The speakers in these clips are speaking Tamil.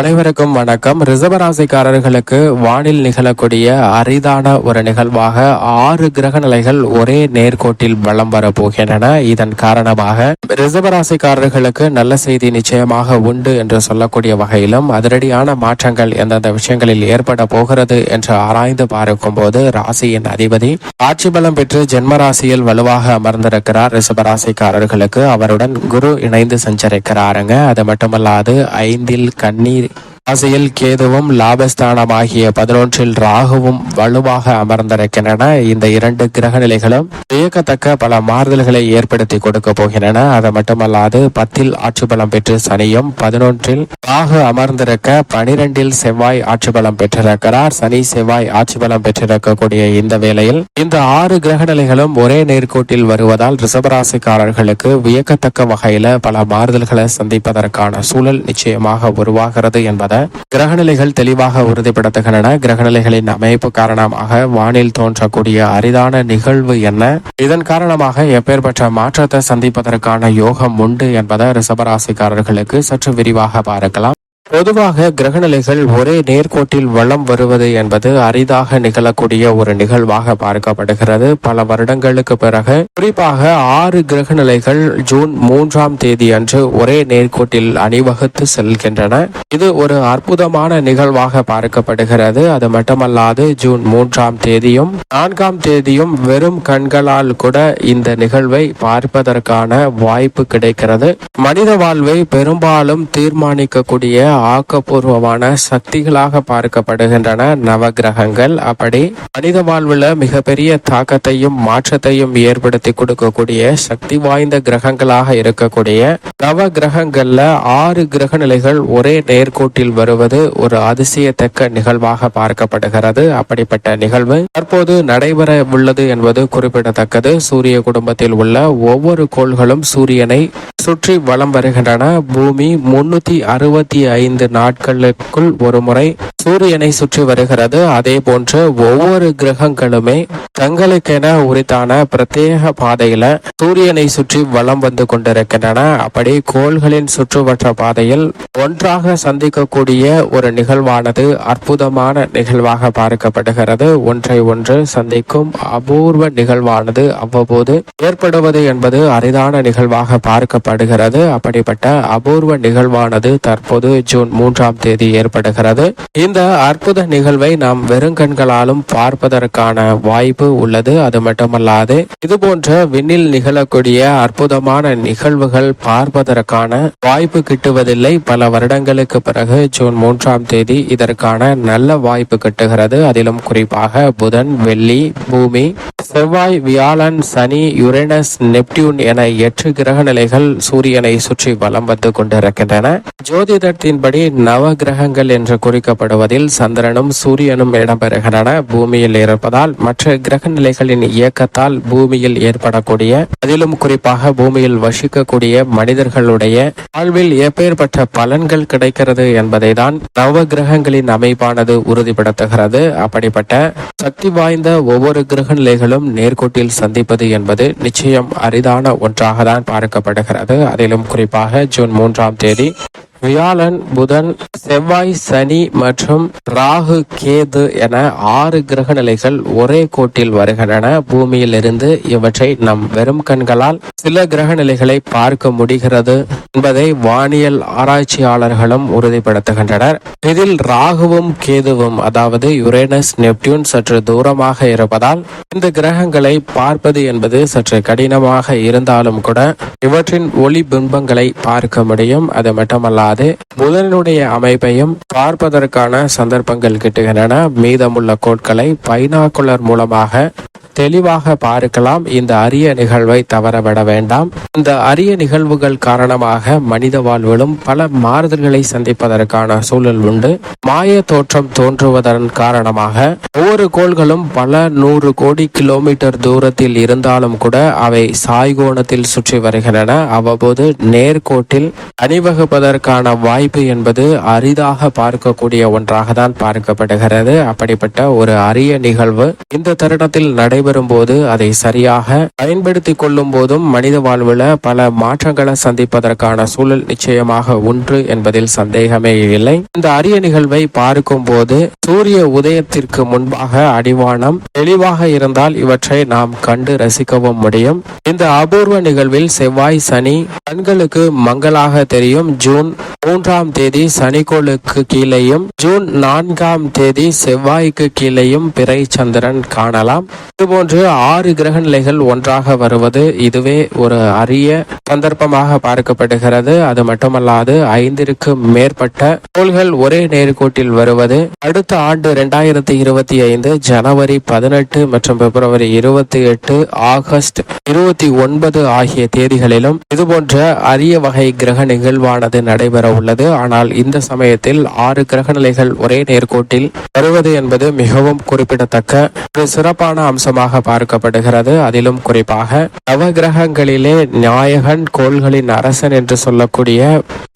அனைவருக்கும் வணக்கம். ரிசர்வராசிக்காரர்களுக்கு வானில் நிகழக்கூடிய அரிதான ஒரு நிகழ்வாக ஆறு கிரக நிலைகள் ஒரே நேர்கோட்டில் வலம் வரப்போகின்றன இதன் காரணமாக ரிசர்வராசிக்காரர்களுக்கு நல்ல செய்தி நிச்சயமாக உண்டு என்று சொல்லக்கூடிய வகையிலும் அதிரடியான மாற்றங்கள் எந்தெந்த விஷயங்களில் ஏற்பட போகிறது என்று ஆராய்ந்து பார்க்கும் போது ராசியின் அதிபதி ஆட்சி பலம் பெற்று ஜென்மராசியில் வலுவாக அமர்ந்திருக்கிறார் ரிசர்வராசிக்காரர்களுக்கு அவருடன் குரு இணைந்து சஞ்சரிக்கிறாருங்க. அது மட்டுமல்லாது ஐந்தில் கன்னி de ராசியில் கேதுவும் லாபஸ்தானமாகிய பதினொன்றில் ராகுவும் வலுவாக அமர்ந்திருக்கின்றன. இந்த இரண்டு கிரக நிலைகளும் வியக்கத்தக்க பல மாறுதல்களை ஏற்படுத்தி கொடுக்க போகின்றன. அது மட்டுமல்லாது பத்தில் ஆட்சி பலம் பெற்று சனியும் பதினொன்றில் ராகு அமர்ந்திருக்க பனிரெண்டில் செவ்வாய் ஆட்சி பலம் பெற்றிருக்கிறார். சனி செவ்வாய் ஆட்சி பலம் பெற்றிருக்கக்கூடிய இந்த வேளையில் இந்த ஆறு கிரக நிலைகளும் ஒரே நேர்கோட்டில் வருவதால் ரிசர்வராசிக்காரர்களுக்கு வியக்கத்தக்க வகையில பல மாறுதல்களை சந்திப்பதற்கான சூழல் நிச்சயமாக உருவாகிறது என்பதை கிரகநிலைகள் தெளிவாக உறுதிப்படுத்துகின்றன. கிரகநிலைகளின் அமைப்பு காரணமாக வானில் தோன்றக்கூடிய அரிதான நிகழ்வு என்ன? இதன் காரணமாக எப்பேற்பட்ட மாற்றத்தை சந்திப்பதற்கான யோகம் உண்டு என்பதை ரிசபராசிக்காரர்களுக்கு சற்று விரிவாக பார்க்கலாம். பொதுவாக கிரகநிலைகள் ஒரே நேர்கோட்டில் வளம் வருவது என்பது அரிதாக நிகழக்கூடிய ஒரு நிகழ்வாக பார்க்கப்படுகிறது. பல வருடங்களுக்கு பிறகு குறிப்பாக ஆறு கிரகநிலைகள் ஜூன் மூன்றாம் தேதி அன்று ஒரே நேர்கோட்டில் அணிவகுத்து செல்கின்றன. இது ஒரு அற்புதமான நிகழ்வாக பார்க்கப்படுகிறது. அது மட்டுமல்லாது ஜூன் மூன்றாம் தேதியும் நான்காம் தேதியும் வெறும் கண்களால் கூட இந்த நிகழ்வை பார்ப்பதற்கான வாய்ப்பு கிடைக்கிறது. மனித வாழ்வை பெரும்பாலும் தீர்மானிக்கக்கூடிய ஆக்கப்பூர்வமான சக்திகளாக பார்க்கப்படுகின்றன நவகிரகங்கள். அப்படி மனித வாழ்வுல மிகப்பெரிய தாக்கத்தையும் மாற்றத்தையும் ஏற்படுத்தி கொடுக்கக்கூடிய சக்தி வாய்ந்த கிரகங்களாக இருக்கக்கூடிய நவ கிரகங்கள்ல ஆறு கிரக நிலைகள் ஒரே நேர்கோட்டில் வருவது ஒரு அதிசயத்தக்க நிகழ்வாக பார்க்கப்படுகிறது. அப்படிப்பட்ட நிகழ்வு தற்போது நடைபெற உள்ளது என்பது குறிப்பிடத்தக்கது. சூரிய குடும்பத்தில் உள்ள ஒவ்வொரு கோள்களும் சூரியனை சுற்றி வலம் வருகின்றன. பூமி முன்னூத்தி அறுபத்தி ஐந்து நாட்களுக்குள் ஒரு முறை சூரியனை சுற்றி வருகிறது. அதே போன்று ஒவ்வொரு கிரகங்களுமே தங்களுக்கென உரித்தான பிரத்யேக பாதையில சூரியனை சுற்றி வலம் வந்து கொண்டிருக்கின்றன. அப்படி கோள்களின் சுற்றுவற்ற பாதையில் ஒன்றாக சந்திக்கக்கூடிய ஒரு நிகழ்வானது அற்புதமான நிகழ்வாக பார்க்கப்படுகிறது. ஒன்றை ஒன்று சந்திக்கும் அபூர்வ நிகழ்வானது அவ்வப்போது ஏற்படுவது என்பது அரிதான நிகழ்வாக பார்க்கப்படுகிறது. அப்படிப்பட்ட அபூர்வ நிகழ்வானது தற்போது ஜூன் மூன்றாம் தேதி ஏற்படுகிறது. இந்த அற்புத நிகழ்வை நாம் வெறுங்கண்களாலும் பார்ப்பதற்கான வாய்ப்பு உள்ளது. அது மட்டுமல்லாது இது போன்ற விண்ணில் நிகழக்கூடிய அற்புதமான நிகழ்வுகள் பார்ப்பதற்கான வாய்ப்பு கிட்டுவதில்லை. பல வருடங்களுக்கு பிறகு ஜூன் மூன்றாம் தேதி இதற்கான நல்ல வாய்ப்பு கிட்டுகிறது. அதிலும் குறிப்பாக புதன் வெள்ளி பூமி செவ்வாய் வியாழன் சனி யுரேனஸ் நெப்டியூன் என எட்டு கிரக நிலைகள் சூரியனை சுற்றி வலம் வந்து கொண்டிருக்கின்றன. ஜோதிடத்தின் ஜோதிடத்தின்படி நவ கிரகங்கள் என்று குறிக்கப்படுவதில் சந்திரனும் சூரியனும் இடம்பெறுகின்றன. பூமியில் இருப்பதால் மற்ற கிரக நிலைகளின் இயக்கத்தால் பூமியில் ஏற்படக்கூடிய அதிலும் குறிப்பாக பூமியில் வசிக்கக்கூடிய மனிதர்களுடைய வாழ்வில் எப்பேற்பட்ட பலன்கள் கிடைக்கிறது என்பதை தான் நவ கிரகங்களின் அமைப்பானது உறுதிப்படுத்துகிறது. அப்படிப்பட்ட சக்தி வாய்ந்த ஒவ்வொரு கிரக நிலைகளும் நேர்கோட்டில் சந்திப்பது என்பது நிச்சயம் அரிதான ஒன்றாக தான் பார்க்கப்படுகிறது. அதிலும் குறிப்பாக ஜூன் மூன்றாம் தேதி வியாழன் புதன் செவ்வாய் சனி மற்றும் ராகு கேது என ஆறு கிரக நிலைகள் ஒரே கோட்டில் வருகின்றன. பூமியில் இருந்து இவற்றை நம் வெறும் கண்களால் சில கிரக நிலைகளை பார்க்க முடிகிறது என்பதை வானியல் ஆராய்ச்சியாளர்களும் உறுதிப்படுத்துகின்றனர். இதில் ராகுவும் கேதுவும் அதாவது யுரேனஸ் நெப்டியூன் சற்று தூரமாக இருப்பதால் இந்த கிரகங்களை பார்ப்பது என்பது சற்று கடினமாக இருந்தாலும் கூட இவற்றின் ஒளி பிம்பங்களை பார்க்க முடியும். அது மட்டுமல்லாது புதனுடைய அமைப்பையும் பார்ப்பதற்கான சந்தர்ப்பங்கள் கிட்டுகின்றன. மீதமுள்ள கோட்களை பைனாக்குலர் மூலமாக தெளிவாக பார்க்கலாம். இந்த அரிய நிகழ்வை தவறவிட வேண்டாம். இந்த அரிய நிகழ்வுகள் காரணமாக மனித வாழ்விலும் பல மாறுதல்களை சந்திப்பதற்கான சூழல் உண்டு. மாய தோற்றம் தோன்றுவதன் காரணமாக ஒவ்வொரு கோள்களும் பல நூறு கோடி கிலோமீட்டர் தூரத்தில் இருந்தாலும் கூட அவை சாய்கோணத்தில் சுற்றி வருகின்றன. அவ்வப்போது நேர்கோட்டில் அணிவகுப்பதற்கான வாய்ப்பு என்பது அரிதாக பார்க்கக்கூடிய ஒன்றாக தான் பார்க்கப்படுகிறது. அப்படிப்பட்ட ஒரு அரிய நிகழ்வு இந்த தருணத்தில் நடைபெறும் போது அதை சரியாக பயன்படுத்தி கொள்ளும் போதும் மனித வாழ்வில் பல மாற்றங்களை சந்திப்பதற்கான சூழல் நிச்சயமாக உண்டு என்பதில் சந்தேகமே இல்லை. இந்த அரிய நிகழ்வு பார்க்கும் போது சூரிய உதயத்திற்கு முன்பாக அடிவானம் தெளிவாக இருந்தால் இவற்றை நாம் கண்டு ரசிக்கவும் முடியும். இந்த அபூர்வ நிகழ்வில் செவ்வாய் சனி கண்களுக்கு மங்களாக தெரியும். ஜூன் மூன்றாம் தேதி சனிக்கோளுக்கு கீழேயும் ஜூன் நான்காம் தேதி செவ்வாய்க்கு கீழேயும் பிறை சந்திரன் காணலாம். இதுபோன்று ஆறு கிரக நிலைகள் ஒன்றாக வருவது இதுவே ஒரு அரிய சந்தர்ப்பமாக பார்க்கப்படுகிறது. அது மட்டுமல்லாது ஐந்திற்கு மேற்பட்ட கோள்கள் ஒரே கோட்டில் வருவது. அடுத்த ஆண்டு இரண்டாயிரத்தி இருபத்தி ஐந்து ஜனவரி பதினெட்டு மற்றும் பிப்ரவரி இருபத்தி எட்டு ஆகஸ்ட் இருபத்தி ஒன்பது ஆகிய தேதிகளிலும் இதுபோன்ற அரிய வகை கிரக நிகழ்வானது நடைபெற உள்ளது. ஆனால் இந்த சமயத்தில் ஆறு கிரக நிலைகள் ஒரே நேர்கோட்டில் வருவது என்பது மிகவும் குறிப்பிடத்தக்க ஒரு சிறப்பான அம்சமாக பார்க்கப்படுகிறது. அதிலும் குறிப்பாக நவ கிரகங்களிலே நாயகன் கோள்களின் அரசன் என்று சொல்லக்கூடிய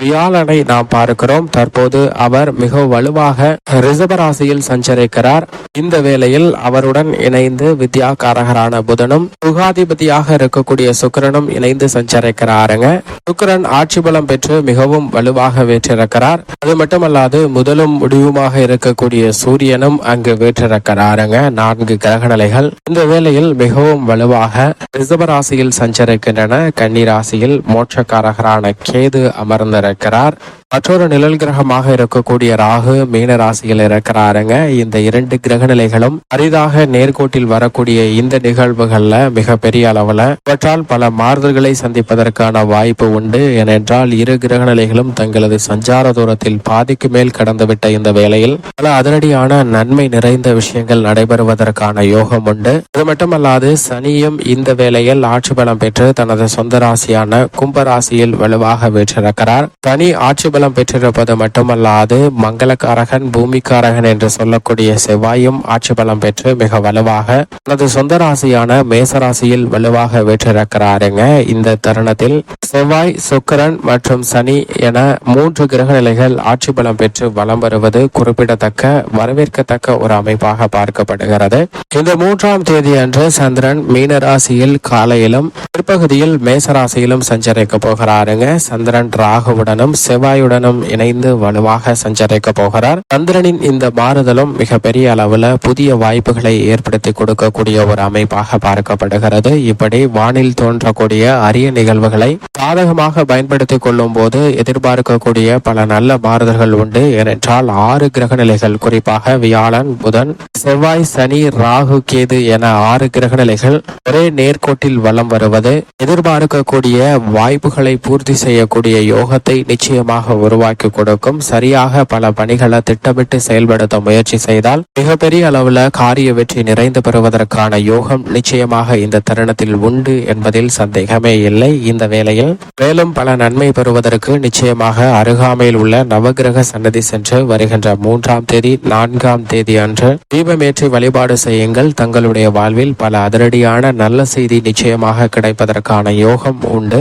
வியாழனை நாம் பார்க்கிறோம். தற்போது அவர் மிக வலுவாக ரிசபராசியில் சஞ்சரிக்கிறார். இந்த வேளையில் அவருடன் இணைந்து வித்யா காரகரான புதனும் சுகாதிபதியாக இருக்கக்கூடிய சுக்கரனும் இணைந்து சஞ்சரிக்கிறாருங்க. சுக்கரன் ஆட்சி பலம் பெற்று மிகவும் வலுவாக வேற்றிருக்கிறார். அது மட்டுமல்லாது முதலும் முடிவுமாக இருக்கக்கூடிய சூரியனும் அங்கு வேற்றிருக்கிறாருங்க. நான்கு கிரக நிலைகள். இந்த வேளையில் மிகவும் வலுவாக ரிசபராசியில் சஞ்சரிக்கின்றன. கன்னிராசியில் மோட்சக்காரகரான கேது அமர்ந்திருக்கிறார். மற்றொரு நிழல் கிரகமாக இருக்கக்கூடிய ராகு மீன ராசியில் இருக்கிறாருங்க. இந்த இரண்டு கிரக நிலைகளும் அரிதாக நேர்கோட்டில் வரக்கூடிய இந்த நிகழ்வுகள்ல மிக பெரிய அளவுல இவற்றால் பல மாறுதல்களை சந்திப்பதற்கான வாய்ப்பு உண்டு. ஏனென்றால் இரு கிரக நிலைகளும் தங்களது சஞ்சார தூரத்தில் பாதிக்கு மேல் கடந்துவிட்ட இந்த வேளையில் பல அதிரடியான நன்மை நிறைந்த விஷயங்கள் நடைபெறுவதற்கான யோகம் உண்டு. அது மட்டுமல்லாது சனியும் இந்த வேளையில் ஆட்சி பலம் பெற்று தனது சொந்த ராசியான கும்ப ராசியில் வலுவாக வீற்றிருக்கிறார். தனி ஆட்சி பிரபலம் பெற்றிருப்பது மட்டுமல்லாது மங்களக்காரகன் பூமிக்காரகன் என்று சொல்லக்கூடிய செவ்வாயும் ஆட்சி பலம் பெற்று மிக வலுவாக தனது சொந்த ராசியான மேசராசியில் வலுவாக வெற்றிருக்கிறாருங்க. இந்த தருணத்தில் செவ்வாய் சுக்கரன் மற்றும் சனி என மூன்று கிரக நிலைகள் ஆட்சி பலம் பெற்று வலம் வருவது குறிப்பிடத்தக்க வரவேற்கத்தக்க ஒரு அமைப்பாக பார்க்கப்படுகிறது. இந்த மூன்றாம் தேதி அன்று சந்திரன் மீன ராசியில் காலையிலும் பிற்பகுதியில் மேசராசியிலும் சஞ்சரிக்க போகிறாருங்க. சந்திரன் ராகுவுடனும் செவ்வாயுடன் செவ்வாயுடனும் இணைந்து வலுவாக சஞ்சரிக்க போகிறார். சந்திரனின் இந்த மாறுதலும் மிகப்பெரிய அளவுல புதிய வாய்ப்புகளை ஏற்படுத்தி கொடுக்கக்கூடிய ஒரு அமைப்பாக பார்க்கப்படுகிறது. இப்படி வானில் தோன்றக்கூடிய அரிய நிகழ்வுகளை சாதகமாக பயன்படுத்திக் கொள்ளும் போது எதிர்பார்க்கக்கூடிய பல நல்ல மாறுதல்கள் உண்டு. ஏனென்றால் ஆறு கிரக நிலைகள் குறிப்பாக வியாழன் புதன் செவ்வாய் சனி ராகு கேது என ஆறு கிரக நிலைகள் ஒரே நேர்கோட்டில் வலம் வருவது எதிர்பார்க்கக்கூடிய வாய்ப்புகளை பூர்த்தி செய்யக்கூடிய யோகத்தை நிச்சயமாக உருவாக்கி கொடுக்கும். சரியாக பல பணிகளை திட்டமிட்டு செயல்படுத்த முயற்சி செய்தால் மிகப்பெரிய அளவுல காரிய வெற்றி நிறைந்து பெறுவதற்கான யோகம் நிச்சயமாக இந்த தருணத்தில் உண்டு என்பதில் சந்தேகமே இல்லை. இந்த வேளையில் மேலும் பல நன்மை பெறுவதற்கு நிச்சயமாக அருகாமையில் உள்ள நவகிரக சன்னதி சென்று வருகின்ற மூன்றாம் தேதி நான்காம் தேதி அன்று தீபமேற்றி வழிபாடு செய்யுங்கள். தங்களுடைய வாழ்வில் பல அதிரடியான நல்ல செய்தி நிச்சயமாக கிடைப்பதற்கான யோகம் உண்டு.